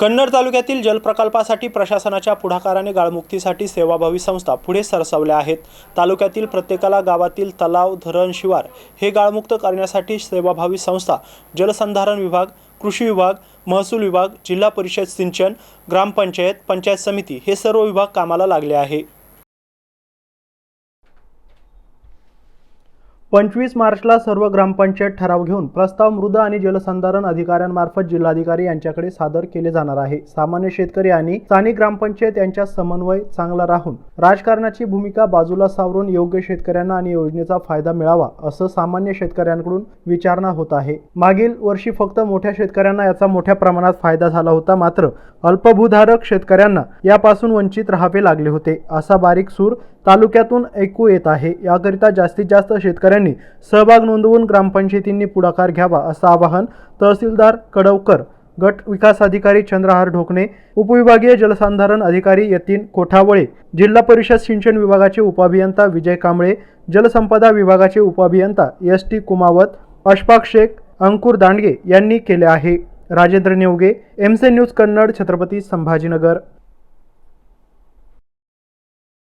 कन्नड तालुक्यातील जलप्रकल्पासाठी प्रशासनाच्या पुढाकाराने गाळमुक्तीसाठी सेवाभावी संस्था पुढे सरसावल्या आहेत. तालुक्यातील प्रत्येकाला गावातील तलाव धरण शिवार हे गाळमुक्त करण्यासाठी सेवाभावी संस्था जलसंधारण विभाग कृषी विभाग महसूल विभाग जिल्हा परिषद सिंचन ग्रामपंचायत पंचायत समिती हे सर्व विभाग कामाला लागले आहे. पंचवीस मार्चला सर्व ग्रामपंचायत ठराव घेऊन प्रस्ताव मृद आणि जलसंधारण अधिकाऱ्यांमार्फत जिल्हाधिकारी यांच्याकडे सादर केले जाणार आहे. सामान्य शेतकरी आणि स्थानिक ग्रामपंचायत यांच्या समन्वय चांगला राहून राजकारणाची भूमिका बाजूला सावरून योग्य शेतकऱ्यांना आणि योजनेचा फायदा मिळावा असं सामान्य शेतकऱ्यांकडून विचारणा होत आहे. मागील वर्षी फक्त मोठ्या शेतकऱ्यांना याचा मोठ्या प्रमाणात फायदा झाला होता मात्र अल्पभूधारक शेतकऱ्यांना यापासून वंचित राहावे लागले होते असा बारीक सूर तालुक्यातून ऐकू येत आहे. याकरिता जास्तीत जास्त शेतकऱ्यांनी सहभाग नोंदवून ग्रामपंचायतींनी पुढाकार घ्यावा असं आवाहन तहसीलदार कडवकर गट विकास अधिकारी चंद्रहार ढोकणे उपविभागीय जलसंधारण अधिकारी यतीन कोठावळे जिल्हा परिषद सिंचन विभागाचे उपअभियंता विजय कांबळे जलसंपदा विभागाचे उपअभियंता एस टी कुमावत अशफाक शेख अंकुर दांडगे यांनी केले आहे. राजेंद्र नेवगे एमसे न्यूज कन्नड छत्रपती संभाजीनगर.